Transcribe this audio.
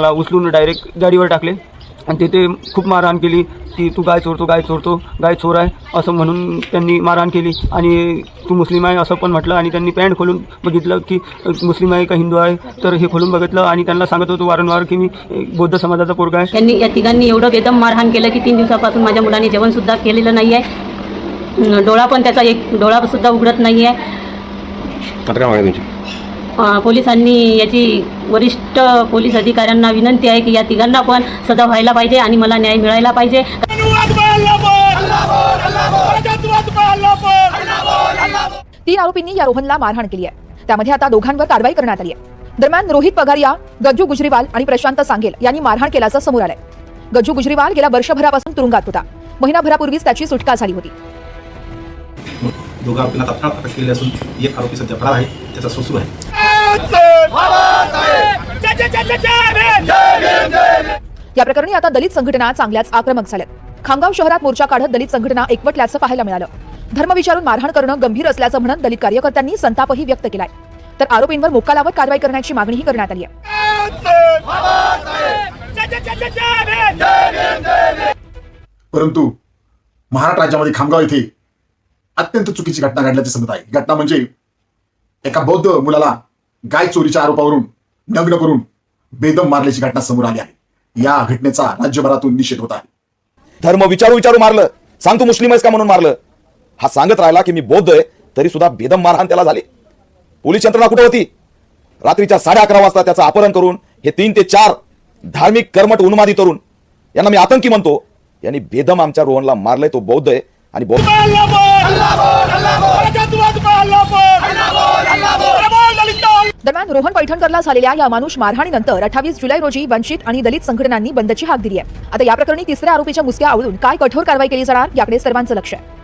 मला उचलून डायरेक्ट गाडीवर टाकले. आणि तिथे खूप मारहाण केली. की तू गाय चोरतो गाय चोरतो गाय चोर आहे असं म्हणून त्यांनी मारहाण केली. आणि तू मुस्लिम आहे असं पण म्हटलं. आणि त्यांनी पॅन्ट खोलून बघितलं की मुस्लिम आहे का हिंदू आहे तर हे खोलून बघितलं. आणि त्यांना सांगत होतो वारंवार की मी बौद्ध समाजाचा पोरगा आहे. त्यांनी या तिघांनी एवढं बेदम मारहाण केलं की तीन दिवसापासून माझ्या मुलाने जेवणसुद्धा केलेलं नाही आहे. डोळा पण त्याचा एक डोळासुद्धा उघडत नाही आहे. पोलिसांनी याची वरिष्ठ पोलीस अधिकाऱ्यांना विनंती आहे की या तिघांना पण सजा व्हायला पाहिजे आणि मला न्याय मिळायला पाहिजे. तीन आरोपींनी या रोहनला मारहाण केली आहे. त्यामध्ये आता दोघांवर कारवाई करण्यात आली आहे. दरम्यान रोहित पगारिया गज्जू गुजरीवाल आणि प्रशांत सांगेल यांनी मारहाण केल्याचं समोर आलंय. गज्जू गुजरीवाल गेल्या वर्षभरापासून तुरुंगात होता. महिनाभरापूर्वीच त्याची सुटका झाली होती. दोघा आरोपींना तात्काळ अटक केली असून एक आरोपी सध्या फरार आहे त्याचा सुरू आहे. या प्रकरणी आता दलित संघटना चांगल्याच आक्रमक झाल्यात. खामगाव शहरात मोर्चा काढत दलित संघटना एकवटल्याचं पाहायला मिळालं. धर्म विचारून मारहाण करणं गंभीर असल्याचं म्हणत दलित कार्यकर्त्यांनी संतापही व्यक्त केलाय. तर आरोपींवर मोक्कालावर कारवाई करण्याची मागणीही करण्यात आली आहे. परंतु महाराष्ट्र राज्यामध्ये खामगाव येथे अत्यंत चुकीची घटना घडल्याचे समजत आहे. घटना म्हणजे एका बौद्ध मुलाला गाय चोरीच्या आरोपावरून नग्न करून बेदम मारल्याची घटना समोर आली आहे. या घटनेचा राज्यभरातून निषेध होत आहे. धर्म विचारू विचारू मारलं. सांग तू मुस्लिम आहेस का म्हणून मारलं? हा सांगत राहिला की मी बौद्ध आहे तरी सुद्धा बेदम मारहाण त्याला झाली. पोलीस यंत्रणा कुठे होती? रात्रीच्या साडे अकरा वाजता त्याचं अपहरण करून हे तीन ते चार धार्मिक कर्मठ उन्मादी तरुण यांना मी आतंकी म्हणतो यांनी बेदम आमच्या रोहनला मारलंय तो बौद्ध आहे आणि बौद्ध दरम्यान रोहन पैठणकरला झालेल्या या मानुष मारहाणीनंतर अठ्ठावीस जुलै रोजी वंचित आणि दलित संघटनांनी बंदची हाक दिली आहे. आता या प्रकरणी तिसऱ्या आरोपीच्या मुसक्या आवळून काय कठोर कारवाई केली जाणार याकडे सर्वांचं लक्ष आहे.